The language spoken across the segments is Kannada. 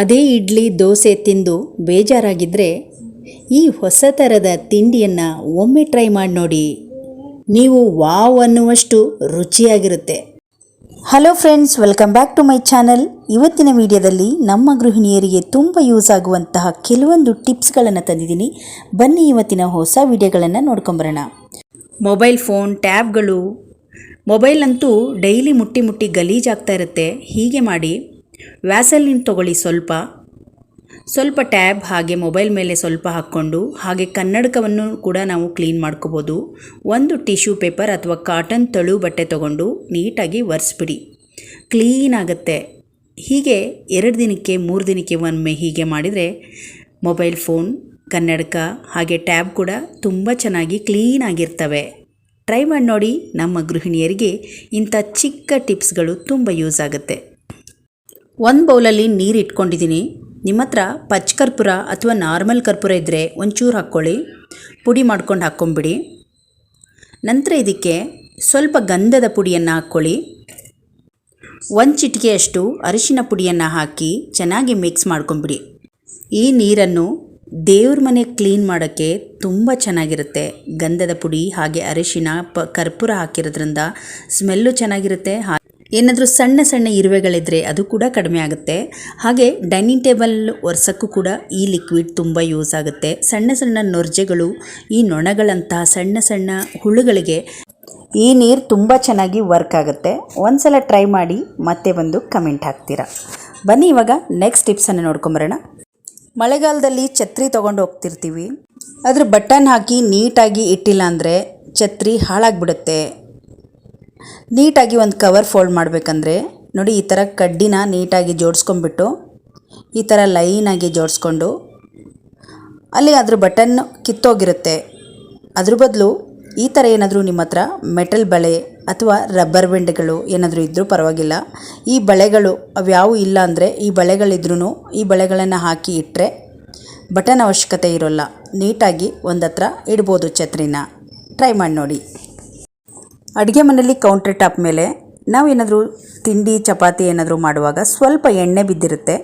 ಅದೇ ಇಡ್ಲಿ, ದೋಸೆ ತಿಂದು ಬೇಜಾರಾಗಿದ್ದರೆ ಈ ಹೊಸ ಥರದ ತಿಂಡಿಯನ್ನು ಒಮ್ಮೆ ಟ್ರೈ ಮಾಡಿ ನೋಡಿ. ನೀವು ವಾವ್ ಅನ್ನುವಷ್ಟು ರುಚಿಯಾಗಿರುತ್ತೆ. Hello friends welcome back to my channel ಇವತ್ತಿನ ವಿಡಿಯೋದಲ್ಲಿ ನಮ್ಮ ಗೃಹಿಣಿಯರಿಗೆ ತುಂಬ ಯೂಸ್ ಆಗುವಂತಹ ಕೆಲವೊಂದು ಟಿಪ್ಸ್ಗಳನ್ನು ತಂದಿದ್ದೀನಿ. ಬನ್ನಿ ಇವತ್ತಿನ ಹೊಸ ವಿಡಿಯೋಗಳನ್ನು ನೋಡ್ಕೊಂಬರೋಣ. ಮೊಬೈಲ್ ಫೋನ್ ಟ್ಯಾಬ್ಗಳು ಮೊಬೈಲ್ ಅಂತೂ ಡೈಲಿ ಮುಟ್ಟಿ ಮುಟ್ಟಿ ಗಲೀಜಾಗ್ತಾ ಇರುತ್ತೆ. ಹೀಗೆ ಮಾಡಿ ವ್ಯಾಸಲಿನ್ ತಗೊಳ್ಳಿ ಸ್ವಲ್ಪ. ಸ್ವಲ್ಪ ಟ್ಯಾಬ್ ಹಾಗೆ ಮೊಬೈಲ್ ಮೇಲೆ ಸ್ವಲ್ಪ ಹಾಕ್ಕೊಂಡು ಹಾಗೆ ಕನ್ನಡಕವನ್ನು ಕೂಡ ನಾವು ಕ್ಲೀನ್ ಮಾಡ್ಕೋಬೋದು. ಒಂದು ಟಿಶ್ಯೂ ಪೇಪರ್ ಅಥವಾ ಕಾಟನ್ ತಳು ಬಟ್ಟೆ ತಗೊಂಡು ನೀಟಾಗಿ ಒರೆಸ್ಬಿಡಿ. ಕ್ಲೀನ್ ಆಗುತ್ತೆ. ಹೀಗೆ ಎರಡು ದಿನಕ್ಕೆ, ಮೂರು ದಿನಕ್ಕೆ ಒಮ್ಮೆ ಹೀಗೆ ಮಾಡಿದರೆ ಮೊಬೈಲ್ ಫೋನ್, ಕನ್ನಡಕ ಹಾಗೆ ಟ್ಯಾಬ್ ಕೂಡ ತುಂಬ ಚೆನ್ನಾಗಿ ಕ್ಲೀನ್ ಆಗಿರ್ತವೆ. ಟ್ರೈ ಮಾಡಿ ನೋಡಿ ನಮ್ಮ ಗೃಹಿಣಿಯರಿಗೆ ಇಂಥ ಚಿಕ್ಕ ಟಿಪ್ಸ್ಗಳು ತುಂಬ ಯೂಸ್ ಆಗುತ್ತೆ. ಒಂದು ಬೌಲಲ್ಲಿ ನೀರು ಇಟ್ಕೊಂಡಿದ್ದೀನಿ ನಿಮ್ಮ ಹತ್ರ ಪಚ್ ಕರ್ಪೂರ ಅಥವಾ ನಾರ್ಮಲ್ ಕರ್ಪೂರ ಇದ್ದರೆ ಒಂಚೂರು ಹಾಕ್ಕೊಳ್ಳಿ. ಪುಡಿ ಮಾಡ್ಕೊಂಡು ಹಾಕ್ಕೊಂಬಿಡಿ. ನಂತರ ಇದಕ್ಕೆ ಸ್ವಲ್ಪ ಗಂಧದ ಪುಡಿಯನ್ನು ಹಾಕ್ಕೊಳ್ಳಿ. ಒಂದು ಚಿಟಿಕೆಯಷ್ಟು ಅರಿಶಿನ ಪುಡಿಯನ್ನು ಹಾಕಿ ಚೆನ್ನಾಗಿ ಮಿಕ್ಸ್ ಮಾಡ್ಕೊಂಬಿಡಿ. ಈ ನೀರನ್ನು ದೇವ್ರ ಮನೆ ಕ್ಲೀನ್ ಮಾಡೋಕ್ಕೆ ತುಂಬ ಚೆನ್ನಾಗಿರುತ್ತೆ. ಗಂಧದ ಪುಡಿ ಹಾಗೆ ಅರಿಶಿನ ಪ, ಕರ್ಪೂರ ಹಾಕಿರೋದ್ರಿಂದ ಸ್ಮೆಲ್ಲು ಚೆನ್ನಾಗಿರುತ್ತೆ ಏನಾದರೂ ಸಣ್ಣ ಸಣ್ಣ ಇರುವೆಗಳಿದ್ದರೆ ಅದು ಕೂಡ ಕಡಿಮೆ ಆಗುತ್ತೆ. ಹಾಗೆ ಡೈನಿಂಗ್ ಟೇಬಲ್ ಒರೆಸೋಕ್ಕೂ ಕೂಡ ಈ ಲಿಕ್ವಿಡ್ ತುಂಬ ಯೂಸ್ ಆಗುತ್ತೆ. ಸಣ್ಣ ಸಣ್ಣ ನೊರ್ಜೆಗಳು, ಈ ನೊಣಗಳಂತಹ ಸಣ್ಣ ಸಣ್ಣ ಹುಳುಗಳಿಗೆ ಈ ನೀರು ತುಂಬ ಚೆನ್ನಾಗಿ ವರ್ಕ್ ಆಗುತ್ತೆ. ಒಂದ್ಸಲ ಟ್ರೈ ಮಾಡಿ ಮತ್ತೆ ಬಂದು ಕಮೆಂಟ್ ಹಾಕ್ತೀರಾ? ಬನ್ನಿ ಇವಾಗ ನೆಕ್ಸ್ಟ್ ಟಿಪ್ಸನ್ನು ನೋಡ್ಕೊಂಬರೋಣ. ಮಳೆಗಾಲದಲ್ಲಿ ಛತ್ರಿ ತೊಗೊಂಡು ಹೋಗ್ತಿರ್ತೀವಿ. ಅದ್ರ ಬಟನ್ ಹಾಕಿ ನೀಟಾಗಿ ಇಟ್ಟಿಲ್ಲ ಅಂದರೆ ಛತ್ರಿ ಹಾಳಾಗ್ಬಿಡುತ್ತೆ. ನೀಟಾಗಿ ಒಂದು ಕವರ್ ಫೋಲ್ಡ್ ಮಾಡಬೇಕಂದ್ರೆ, ನೋಡಿ ಈ ಥರ ಕಡ್ಡಿನ ನೀಟಾಗಿ ಜೋಡಿಸ್ಕೊಂಡ್ಬಿಟ್ಟು, ಈ ಥರ ಲೈನಾಗಿ ಜೋಡಿಸ್ಕೊಂಡು ಅಲ್ಲಿ ಅದ್ರ ಬಟನ್ ಕಿತ್ತೋಗಿರುತ್ತೆ. ಅದ್ರ ಬದಲು ಈ ಥರ ಏನಾದರೂ ನಿಮ್ಮ ಹತ್ರ ಮೆಟಲ್ ಬಳೆ ಅಥವಾ ರಬ್ಬರ್ ಬೆಂಡ್ಗಳು ಏನಾದರೂ ಇದ್ದರೂ ಪರವಾಗಿಲ್ಲ. ಈ ಬಳೆಗಳು ಅವ್ಯಾವು ಇಲ್ಲ ಅಂದರೆ ಈ ಬಳೆಗಳಿದ್ರೂ ಈ ಬಳೆಗಳನ್ನು ಹಾಕಿ ಇಟ್ಟರೆ ಬಟನ್ ಅವಶ್ಯಕತೆ ಇರೋಲ್ಲ. ನೀಟಾಗಿ ಒಂದತ್ರ ಇಡ್ಬೋದು ಛತ್ರಿನ. ಟ್ರೈ ಮಾಡಿ ನೋಡಿ. ಅಡುಗೆ ಮನೆಯಲ್ಲಿ ಕೌಂಟರ್ ಟಾಪ್ ಮೇಲೆ ನಾವೇನಾದರೂ ತಿಂಡಿ, ಚಪಾತಿ ಏನಾದರೂ ಮಾಡುವಾಗ ಸ್ವಲ್ಪ ಎಣ್ಣೆ ಬಿದ್ದಿರುತ್ತೆ.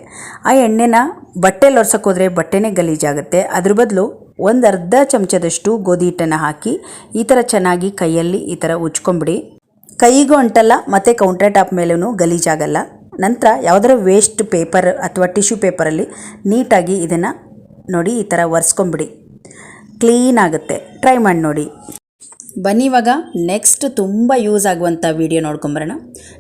ಆ ಎಣ್ಣೆನ ಬಟ್ಟೆಲಿ ಒರ್ಸೋಕೆ ಹೋದರೆ ಬಟ್ಟೆನೇ ಗಲೀಜಾಗುತ್ತೆ. ಅದ್ರ ಬದಲು ಒಂದು ಅರ್ಧ ಚಮಚದಷ್ಟು ಗೋಧಿ ಹಿಟ್ಟನ್ನು ಹಾಕಿ ಈ ಥರ ಚೆನ್ನಾಗಿ ಕೈಯಲ್ಲಿ ಈ ಥರ ಉಜ್ಕೊಂಬಿಡಿ ಕೈಗೂ ಅಂಟಲ್ಲ, ಮತ್ತು ಕೌಂಟರ್ ಟಾಪ್ ಮೇಲೂ ಗಲೀಜಾಗಲ್ಲ. ನಂತರ ಯಾವುದರ ವೇಸ್ಟ್ ಪೇಪರ್ ಅಥವಾ ಟಿಶ್ಯೂ ಪೇಪರಲ್ಲಿ ನೀಟಾಗಿ ಇದನ್ನು ನೋಡಿ ಈ ಥರ ಒರೆಸ್ಕೊಂಬಿಡಿ ಕ್ಲೀನ್ ಆಗುತ್ತೆ. ಟ್ರೈ ಮಾಡಿ ನೋಡಿ. ಬನ್ನಿ ಇವಾಗ ನೆಕ್ಸ್ಟ್ ತುಂಬ ಯೂಸ್ ಆಗುವಂಥ ವಿಡಿಯೋ ನೋಡ್ಕೊಂಬರೋಣ.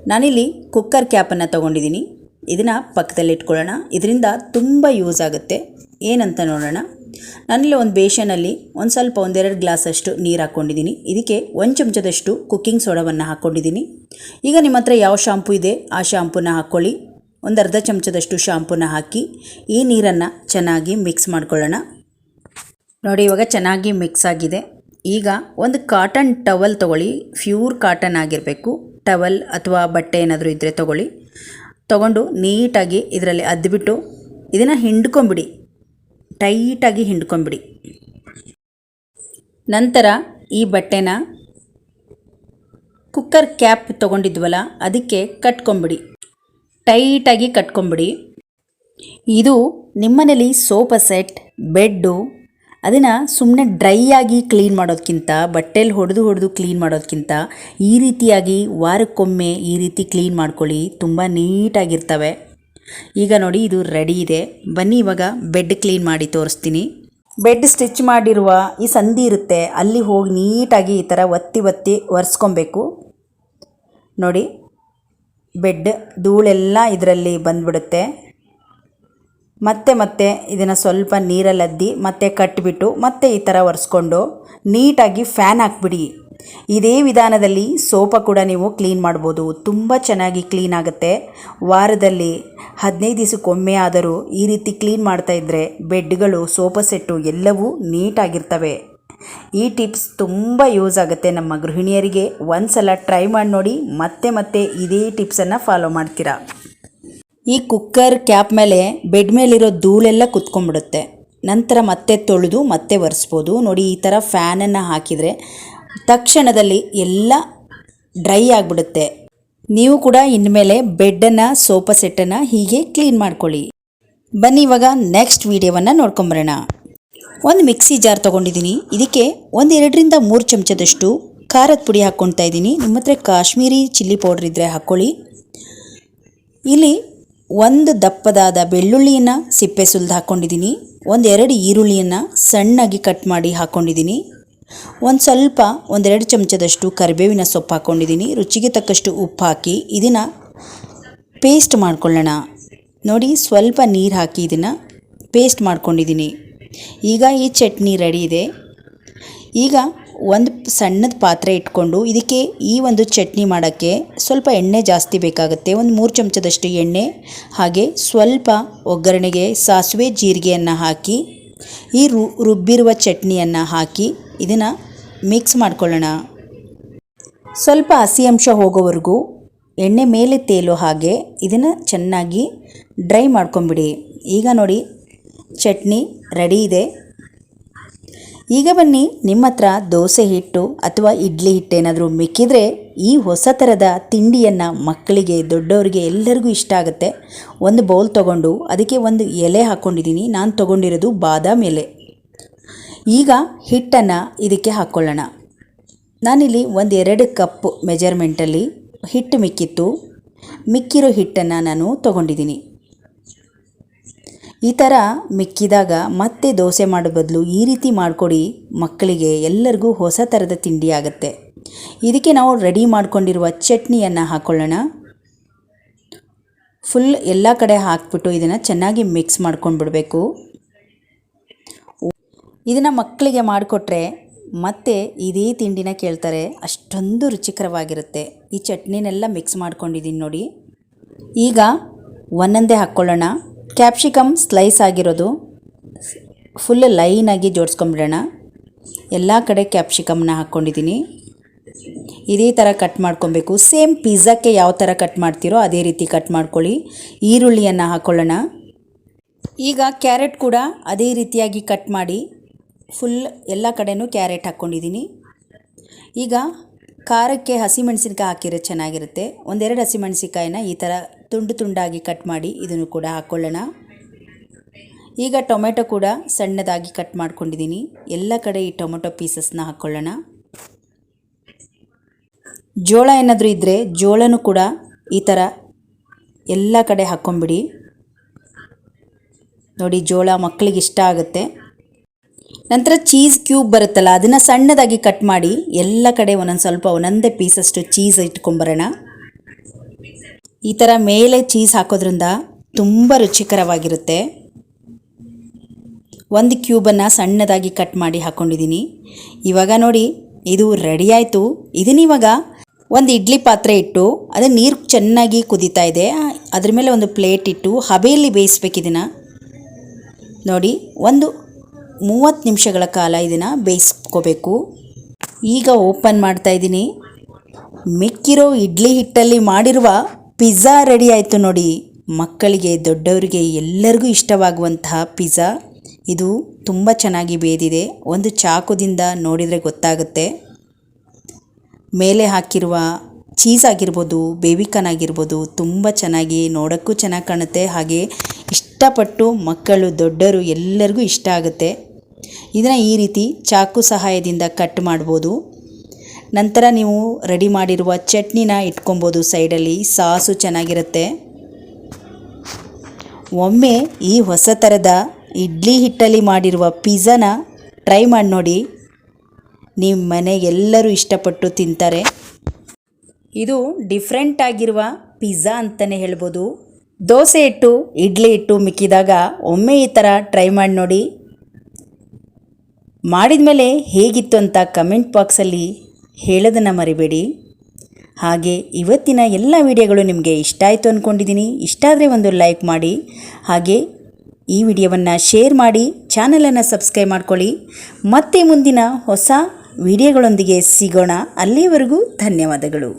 ನಾನಿಲ್ಲಿ ಕುಕ್ಕರ್ ಕ್ಯಾಪನ್ನು ತೊಗೊಂಡಿದ್ದೀನಿ. ಇದನ್ನು ಪಕ್ಕದಲ್ಲಿ ಇಟ್ಕೊಳ್ಳೋಣ. ಇದರಿಂದ ತುಂಬ ಯೂಸ್ ಆಗುತ್ತೆ. ಏನಂತ ನೋಡೋಣ. ನಾನಿಲ್ಲಿ ಒಂದು ಬೇಷನಲ್ಲಿ ಒಂದು ಸ್ವಲ್ಪ ಒಂದೆರಡು ಗ್ಲಾಸಷ್ಟು ನೀರು ಹಾಕ್ಕೊಂಡಿದ್ದೀನಿ. ಇದಕ್ಕೆ ಒಂದು ಚಮಚದಷ್ಟು ಕುಕ್ಕಿಂಗ್ ಸೋಡಾವನ್ನು ಹಾಕ್ಕೊಂಡಿದ್ದೀನಿ. ಈಗ ನಿಮ್ಮ ಹತ್ರ ಯಾವ ಶಾಂಪು ಇದೆ, ಆ ಶಾಂಪೂನ ಹಾಕ್ಕೊಳ್ಳಿ ಒಂದು ಅರ್ಧ ಚಮಚದಷ್ಟು ಶಾಂಪೂನ ಹಾಕಿ ಈ ನೀರನ್ನು ಚೆನ್ನಾಗಿ ಮಿಕ್ಸ್ ಮಾಡ್ಕೊಳ್ಳೋಣ. ನೋಡಿ ಇವಾಗ ಚೆನ್ನಾಗಿ ಮಿಕ್ಸ್ ಆಗಿದೆ. ಈಗ ಒಂದು ಕಾಟನ್ ಟವಲ್ ತೊಗೊಳ್ಳಿ. ಪ್ಯೂರ್ ಕಾಟನ್ ಆಗಿರಬೇಕು. ಟವಲ್ ಅಥವಾ ಬಟ್ಟೆ ಏನಾದರೂ ಇದ್ದರೆ ತೊಗೊಳ್ಳಿ. ತೊಗೊಂಡು ನೀಟಾಗಿ ಇದರಲ್ಲಿ ಅದ್ಬಿಟ್ಟು ಇದನ್ನು ಹಿಂಡ್ಕೊಂಬಿಡಿ. ಟೈಟಾಗಿ ಹಿಂಡ್ಕೊಂಬಿಡಿ. ನಂತರ ಈ ಬಟ್ಟೆನ ಕುಕ್ಕರ್ ಕ್ಯಾಪ್ ತೊಗೊಂಡಿದ್ವಲ್ಲ, ಅದಕ್ಕೆ ಕಟ್ಕೊಂಬಿಡಿ. ಟೈಟಾಗಿ ಕಟ್ಕೊಂಬಿಡಿ. ಇದು ನಿಮ್ಮನೇಲಿ ಸೋಫಾ ಸೆಟ್, ಬೆಡ್ಡು ಅದನ್ನು ಸುಮ್ಮನೆ ಡ್ರೈ ಆಗಿ ಕ್ಲೀನ್ ಮಾಡೋದಕ್ಕಿಂತ ಬಟ್ಟೆಲಿ ಹೊಡೆದು ಹೊಡೆದು ಕ್ಲೀನ್ ಮಾಡೋದಕ್ಕಿಂತ ಈ ರೀತಿಯಾಗಿ ವಾರಕ್ಕೊಮ್ಮೆ ಈ ರೀತಿ ಕ್ಲೀನ್ ಮಾಡ್ಕೊಳ್ಳಿ, ತುಂಬ ನೀಟಾಗಿರ್ತವೆ ಈಗ ನೋಡಿ ಇದು ರೆಡಿ ಇದೆ. ಬನ್ನಿ ಇವಾಗ ಬೆಡ್ ಕ್ಲೀನ್ ಮಾಡಿ ತೋರಿಸ್ತೀನಿ. ಬೆಡ್ ಸ್ಟಿಚ್ ಮಾಡಿರುವ ಈ ಸಂಧಿ ಇರುತ್ತೆ. ಅಲ್ಲಿ ಹೋಗಿ ನೀಟಾಗಿ ಈ ಥರ ಒತ್ತಿ ಒತ್ತಿ ಒರೆಸ್ಕೊಬೇಕು. ನೋಡಿ ಬೆಡ್ ಧೂಳೆಲ್ಲ ಇದರಲ್ಲಿ ಬಂದ್ಬಿಡುತ್ತೆ. ಮತ್ತೆ ಮತ್ತೆ ಇದನ್ನು ಸ್ವಲ್ಪ ನೀರಲ್ಲದ್ದಿ ಮತ್ತೆ ಕಟ್ಟಿಬಿಟ್ಟು ಮತ್ತೆ ಈ ಥರ ಒರೆಸ್ಕೊಂಡು ನೀಟಾಗಿ ಫ್ಯಾನ್ ಹಾಕ್ಬಿಡಿ. ಇದೇ ವಿಧಾನದಲ್ಲಿ ಸೋಪ ಕೂಡ ನೀವು ಕ್ಲೀನ್ ಮಾಡ್ಬೋದು. ತುಂಬ ಚೆನ್ನಾಗಿ ಕ್ಲೀನ್ ಆಗುತ್ತೆ. ವಾರದಲ್ಲಿ ಹದಿನೈದು ದಿವಸಕ್ಕೊಮ್ಮೆ ಆದರೂ ಈ ರೀತಿ ಕ್ಲೀನ್ ಮಾಡ್ತಾ ಇದ್ದರೆ ಬೆಡ್ಗಳು ಸೋಫಾ ಸೆಟ್ಟು ಎಲ್ಲವೂ ನೀಟಾಗಿರ್ತವೆ. ಈ ಟಿಪ್ಸ್ ತುಂಬ ಯೂಸ್ ಆಗುತ್ತೆ ನಮ್ಮ ಗೃಹಿಣಿಯರಿಗೆ. ಒಂದು ಸಲ ಟ್ರೈ ಮಾಡಿ ನೋಡಿ ಮತ್ತೆ ಮತ್ತೆ ಇದೇ ಟಿಪ್ಸನ್ನು ಫಾಲೋ ಮಾಡ್ತೀರಾ? ಈ ಕುಕ್ಕರ್ ಕ್ಯಾಪ್ ಮೇಲೆ ಬೆಡ್ ಮೇಲಿರೋ ಧೂಳೆಲ್ಲ ಕುತ್ಕೊಂಡ್ಬಿಡುತ್ತೆ. ನಂತರ ಮತ್ತೆ ತೊಳೆದು ಮತ್ತೆ ಒರೆಸ್ಬೋದು. ನೋಡಿ, ಈ ಥರ ಫ್ಯಾನನ್ನು ಹಾಕಿದರೆ ತಕ್ಷಣದಲ್ಲಿ ಎಲ್ಲ ಡ್ರೈ ಆಗಿಬಿಡುತ್ತೆ. ನೀವು ಕೂಡ ಇನ್ಮೇಲೆ ಬೆಡ್ಡನ್ನು ಸೋಫಾ ಸೆಟ್ಟನ್ನು ಹೀಗೆ ಕ್ಲೀನ್ ಮಾಡ್ಕೊಳ್ಳಿ. ಬನ್ನಿ, ಇವಾಗ ನೆಕ್ಸ್ಟ್ ವೀಡಿಯೋವನ್ನು ನೋಡ್ಕೊಂಬರೋಣ. ಒಂದು ಮಿಕ್ಸಿ ಜಾರ್ ತೊಗೊಂಡಿದ್ದೀನಿ. ಇದಕ್ಕೆ ಒಂದು ಎರಡರಿಂದ ಮೂರು ಚಮಚದಷ್ಟು ಖಾರದ ಪುಡಿ ಹಾಕ್ಕೊಳ್ತಾ ಇದ್ದೀನಿ. ನಿಮ್ಮ ಹತ್ರ ಕಾಶ್ಮೀರಿ ಚಿಲ್ಲಿ ಪೌಡ್ರ್ ಇದ್ದರೆ ಹಾಕ್ಕೊಳ್ಳಿ. ಇಲ್ಲಿ ಒಂದು ದಪ್ಪದಾದ ಬೆಳ್ಳುಳ್ಳಿಯನ್ನು ಸಿಪ್ಪೆ ಸುಲಿದು ಹಾಕ್ಕೊಂಡಿದ್ದೀನಿ ಒಂದೆರಡು ಈರುಳ್ಳಿಯನ್ನು ಸಣ್ಣಾಗಿ ಕಟ್ ಮಾಡಿ ಹಾಕ್ಕೊಂಡಿದ್ದೀನಿ ಒಂದು ಸ್ವಲ್ಪ ಒಂದೆರಡು ಚಮಚದಷ್ಟು ಕರಿಬೇವಿನ ಸೊಪ್ಪು ಹಾಕ್ಕೊಂಡಿದ್ದೀನಿ ರುಚಿಗೆ ತಕ್ಕಷ್ಟು ಉಪ್ಪು ಹಾಕಿ ಇದನ್ನು ಪೇಸ್ಟ್ ಮಾಡ್ಕೊಳ್ಳೋಣ. ನೋಡಿ, ಸ್ವಲ್ಪ ನೀರು ಹಾಕಿ ಇದನ್ನು ಪೇಸ್ಟ್ ಮಾಡ್ಕೊಂಡಿದ್ದೀನಿ ಈಗ ಈ ಚಟ್ನಿ ರೆಡಿ ಇದೆ. ಈಗ ಒಂದು ಸಣ್ಣದ ಪಾತ್ರೆ ಇಟ್ಕೊಂಡು ಇದಕ್ಕೆ ಈ ಒಂದು ಚಟ್ನಿ ಮಾಡೋಕ್ಕೆ ಸ್ವಲ್ಪ ಎಣ್ಣೆ ಜಾಸ್ತಿ ಬೇಕಾಗುತ್ತೆ. ಒಂದು ಮೂರು ಚಮಚದಷ್ಟು ಎಣ್ಣೆ, ಹಾಗೆ ಸ್ವಲ್ಪ ಒಗ್ಗರಣೆಗೆ ಸಾಸಿವೆ ಜೀರಿಗೆಯನ್ನು ಹಾಕಿ, ಈ ರು, ರುಬ್ಬಿರುವ ಚಟ್ನಿಯನ್ನು ಹಾಕಿ ಇದನ್ನು ಮಿಕ್ಸ್ ಮಾಡ್ಕೊಳ್ಳೋಣ. ಸ್ವಲ್ಪ ಹಸಿ ಅಂಶ ಹೋಗೋವರೆಗೂ ಎಣ್ಣೆ ಮೇಲೆ ತೇಲೋ ಹಾಗೆ ಇದನ್ನು ಚೆನ್ನಾಗಿ ಡ್ರೈ ಮಾಡ್ಕೊಂಬಿಡಿ. ಈಗ ನೋಡಿ, ಚಟ್ನಿ ರೆಡಿ ಇದೆ. ಈಗ ಬನ್ನಿ ನಿಮ್ಮ ಹತ್ರ ದೋಸೆ ಹಿಟ್ಟು ಅಥವಾ ಇಡ್ಲಿ ಹಿಟ್ಟೇನಾದರೂ ಮಿಕ್ಕಿದರೆ ಈ ಹೊಸ ಥರದ ತಿಂಡಿಯನ್ನು ಮಕ್ಕಳಿಗೆ, ದೊಡ್ಡವರಿಗೆ ಎಲ್ಲರಿಗೂ ಇಷ್ಟ ಆಗುತ್ತೆ. ಒಂದು ಬೌಲ್ ತೊಗೊಂಡು ಅದಕ್ಕೆ ಒಂದು ಎಲೆ ಹಾಕ್ಕೊಂಡಿದ್ದೀನಿ ನಾನು ತೊಗೊಂಡಿರೋದು ಬಾದಾಮಿ ಎಲೆ. ಈಗ ಹಿಟ್ಟನ್ನು ಇದಕ್ಕೆ ಹಾಕ್ಕೊಳ್ಳೋಣ ನಾನಿಲ್ಲಿ ಒಂದು ಎರಡು ಕಪ್ ಮೆಜರ್ಮೆಂಟಲ್ಲಿ ಹಿಟ್ಟು ಮಿಕ್ಕಿತ್ತು. ಮಿಕ್ಕಿರೋ ಹಿಟ್ಟನ್ನು ನಾನು ತೊಗೊಂಡಿದ್ದೀನಿ. ಈ ಥರ ಮಿಕ್ಕಿದಾಗ ಮತ್ತೆ ದೋಸೆ ಮಾಡೋ ಬದಲು ಈ ರೀತಿ ಮಾಡಿಕೊಡಿ, ಮಕ್ಕಳಿಗೆ ಎಲ್ಲರಿಗೂ ಹೊಸ ಥರದ ತಿಂಡಿ ಆಗುತ್ತೆ. ಇದಕ್ಕೆ ನಾವು ರೆಡಿ ಮಾಡ್ಕೊಂಡಿರುವ ಚಟ್ನಿಯನ್ನು ಹಾಕ್ಕೊಳ್ಳೋಣ ಫುಲ್ ಎಲ್ಲ ಕಡೆ ಹಾಕ್ಬಿಟ್ಟು ಇದನ್ನು ಚೆನ್ನಾಗಿ ಮಿಕ್ಸ್ ಮಾಡ್ಕೊಂಡ್ಬಿಡಬೇಕು. ಇದನ್ನು ಮಕ್ಕಳಿಗೆ ಮಾಡಿಕೊಟ್ರೆ ಮತ್ತೆ ಇದೇ ತಿಂಡಿನ ಕೇಳ್ತಾರೆ, ಅಷ್ಟೊಂದು ರುಚಿಕರವಾಗಿರುತ್ತೆ. ಈ ಚಟ್ನಿನೆಲ್ಲ ಮಿಕ್ಸ್ ಮಾಡ್ಕೊಂಡಿದ್ದೀನಿ ನೋಡಿ. ಈಗ ಒಂದೊಂದೇ ಹಾಕ್ಕೊಳ್ಳೋಣ. ಕ್ಯಾಪ್ಸಿಕಮ್ ಸ್ಲೈಸ್ ಆಗಿರೋದು. ಫುಲ್ ಲೈನಾಗಿ ಜೋಡಿಸ್ಕೊಂಬಿಡೋಣ ಎಲ್ಲ ಕಡೆ ಕ್ಯಾಪ್ಸಿಕಮ್ನ ಹಾಕ್ಕೊಂಡಿದ್ದೀನಿ. ಇದೇ ಥರ ಕಟ್ ಮಾಡ್ಕೊಬೇಕು. ಸೇಮ್ ಪಿಜ್ಜಾಕ್ಕೆ ಯಾವ ಥರ ಕಟ್ ಮಾಡ್ತೀರೋ ಅದೇ ರೀತಿ ಕಟ್ ಮಾಡ್ಕೊಳ್ಳಿ. ಈರುಳ್ಳಿಯನ್ನು ಹಾಕ್ಕೊಳ್ಳೋಣ ಈಗ ಕ್ಯಾರೆಟ್ ಕೂಡ ಅದೇ ರೀತಿಯಾಗಿ ಕಟ್ ಮಾಡಿ ಫುಲ್ ಎಲ್ಲ ಕಡೆನೂ ಕ್ಯಾರೆಟ್ ಹಾಕ್ಕೊಂಡಿದ್ದೀನಿ. ಈಗ ಖಾರಕ್ಕೆ ಹಸಿಮೆಣಸಿನ್ಕಾಯಿ ಹಾಕಿರೋ ಚೆನ್ನಾಗಿರುತ್ತೆ. ಒಂದೆರಡು ಹಸಿಮೆಣಸಿನ್ಕಾಯಿನ ಈ ಥರ ತುಂಡು ತುಂಡಾಗಿ ಕಟ್ ಮಾಡಿ ಇದನ್ನು ಕೂಡ ಹಾಕ್ಕೊಳ್ಳೋಣ ಈಗ ಟೊಮೆಟೊ ಕೂಡ ಸಣ್ಣದಾಗಿ ಕಟ್ ಮಾಡ್ಕೊಂಡಿದ್ದೀನಿ. ಎಲ್ಲ ಕಡೆ ಈ ಟೊಮೆಟೊ ಪೀಸಸ್ನ ಹಾಕ್ಕೊಳ್ಳೋಣ ಜೋಳ ಏನಾದರೂ ಇದ್ದರೆ ಜೋಳನೂ ಕೂಡ ಈ ಥರ ಎಲ್ಲ ಕಡೆ ಹಾಕ್ಕೊಂಬಿಡಿ. ನೋಡಿ ಜೋಳ ಮಕ್ಕಳಿಗೆ ಇಷ್ಟ ಆಗುತ್ತೆ. ನಂತರ ಚೀಸ್ ಕ್ಯೂಬ್ ಬರುತ್ತಲ್ಲ, ಅದನ್ನು ಸಣ್ಣದಾಗಿ ಕಟ್ ಮಾಡಿ ಎಲ್ಲ ಕಡೆ ಒಂದೊಂದು ಸ್ವಲ್ಪ ಒಂದೊಂದೇ ಪೀಸಷ್ಟು ಚೀಸ್ ಇಟ್ಕೊಂಬರೋಣ. ಈ ಥರ ಮೇಲೆ ಚೀಸ್ ಹಾಕೋದ್ರಿಂದ ತುಂಬ ರುಚಿಕರವಾಗಿರುತ್ತೆ. ಒಂದು ಕ್ಯೂಬನ್ನು ಸಣ್ಣದಾಗಿ ಕಟ್ ಮಾಡಿ ಹಾಕ್ಕೊಂಡಿದ್ದೀನಿ ಇವಾಗ ನೋಡಿ, ಇದು ರೆಡಿ ಆಯಿತು. ಇದನ್ನಿವಾಗ ಒಂದು ಇಡ್ಲಿ ಪಾತ್ರೆ ಇಟ್ಟು ಅದು ನೀರು ಚೆನ್ನಾಗಿ ಕುದೀತಾ ಇದೆ. ಅದ್ರ ಮೇಲೆ ಒಂದು ಪ್ಲೇಟ್ ಇಟ್ಟು ಹಬೆಯಲ್ಲಿ ಬೇಯಿಸ್ಬೇಕು ಇದನ್ನು. ನೋಡಿ, ಒಂದು ಮೂವತ್ತು ನಿಮಿಷಗಳ ಕಾಲ ಇದನ್ನು ಬೇಯಿಸ್ಕೋಬೇಕು. ಈಗ ಓಪನ್ ಮಾಡ್ತಾ ಇದ್ದೀನಿ. ಮಿಕ್ಕಿರೋ ಇಡ್ಲಿ ಹಿಟ್ಟಲ್ಲಿ ಮಾಡಿರುವ ಪಿಜ್ಜಾ ರೆಡಿ ಆಯಿತು ನೋಡಿ. ಮಕ್ಕಳಿಗೆ, ದೊಡ್ಡವರಿಗೆ ಎಲ್ಲರಿಗೂ ಇಷ್ಟವಾಗುವಂತಹ ಪಿಜ್ಜಾ. ಇದು ತುಂಬ ಚೆನ್ನಾಗಿ ಬೇದಿದೆ. ಒಂದು ಚಾಕುದಿಂದ ನೋಡಿದರೆ ಗೊತ್ತಾಗುತ್ತೆ. ಮೇಲೆ ಹಾಕಿರುವ ಚೀಸ್ ಆಗಿರ್ಬೋದು ಬೇಬಿಕಾನ್ ಆಗಿರ್ಬೋದು ತುಂಬ ಚೆನ್ನಾಗಿ ನೋಡೋಕ್ಕೂ ಚೆನ್ನಾಗಿ ಕಾಣುತ್ತೆ. ಹಾಗೆ ಇಷ್ಟಪಟ್ಟು ಮಕ್ಕಳು ದೊಡ್ಡರು ಎಲ್ಲರಿಗೂ ಇಷ್ಟ ಆಗುತ್ತೆ. ಇದನ್ನು ಈ ರೀತಿ ಚಾಕು ಸಹಾಯದಿಂದ ಕಟ್ ಮಾಡ್ಬೋದು. ನಂತರ ನೀವು ರೆಡಿ ಮಾಡಿರುವ ಚಟ್ನಿನ ಇಟ್ಕೊಬೋದು ಸೈಡಲ್ಲಿ. ಸಾಸು ಚೆನ್ನಾಗಿರುತ್ತೆ. ಒಮ್ಮೆ ಈ ಹೊಸ ಥರದ ಇಡ್ಲಿ ಹಿಟ್ಟಲ್ಲಿ ಮಾಡಿರುವ ಪಿಜ್ಜಾನ ಟ್ರೈ ಮಾಡಿ ನೋಡಿ. ನಿಮ್ಮ ಮನೆ ಎಲ್ಲರೂ ಇಷ್ಟಪಟ್ಟು ತಿಂತಾರೆ. ಇದು ಡಿಫ್ರೆಂಟ್ ಆಗಿರುವ ಪಿಜ್ಜಾ ಅಂತಲೇ ಹೇಳ್ಬೋದು. ದೋಸೆ ಇಟ್ಟು ಇಡ್ಲಿ ಇಟ್ಟು ಮಿಕ್ಕಿದಾಗ ಒಮ್ಮೆ ಈ ಥರ ಟ್ರೈ ಮಾಡಿ ನೋಡಿ. ಮಾಡಿದ ಮೇಲೆ ಹೇಗಿತ್ತು ಅಂತ ಕಮೆಂಟ್ ಬಾಕ್ಸಲ್ಲಿ ಹೇಳೋದನ್ನು ಮರಿಬೇಡಿ. ಹಾಗೆ ಇವತ್ತಿನ ಎಲ್ಲ ವಿಡಿಯೋಗಳು ನಿಮಗೆ ಇಷ್ಟ ಆಯಿತು ಅಂದ್ಕೊಂಡಿದ್ದೀನಿ ಇಷ್ಟ ಆದರೆ ಒಂದು ಲೈಕ್ ಮಾಡಿ. ಹಾಗೆ ಈ ವಿಡಿಯೋವನ್ನು ಶೇರ್ ಮಾಡಿ ಚಾನಲನ್ನು ಸಬ್ಸ್ಕ್ರೈಬ್ ಮಾಡ್ಕೊಳ್ಳಿ. ಮತ್ತೆ ಮುಂದಿನ ಹೊಸ ವಿಡಿಯೋಗಳೊಂದಿಗೆ ಸಿಗೋಣ. ಅಲ್ಲಿಯವರೆಗೂ ಧನ್ಯವಾದಗಳು.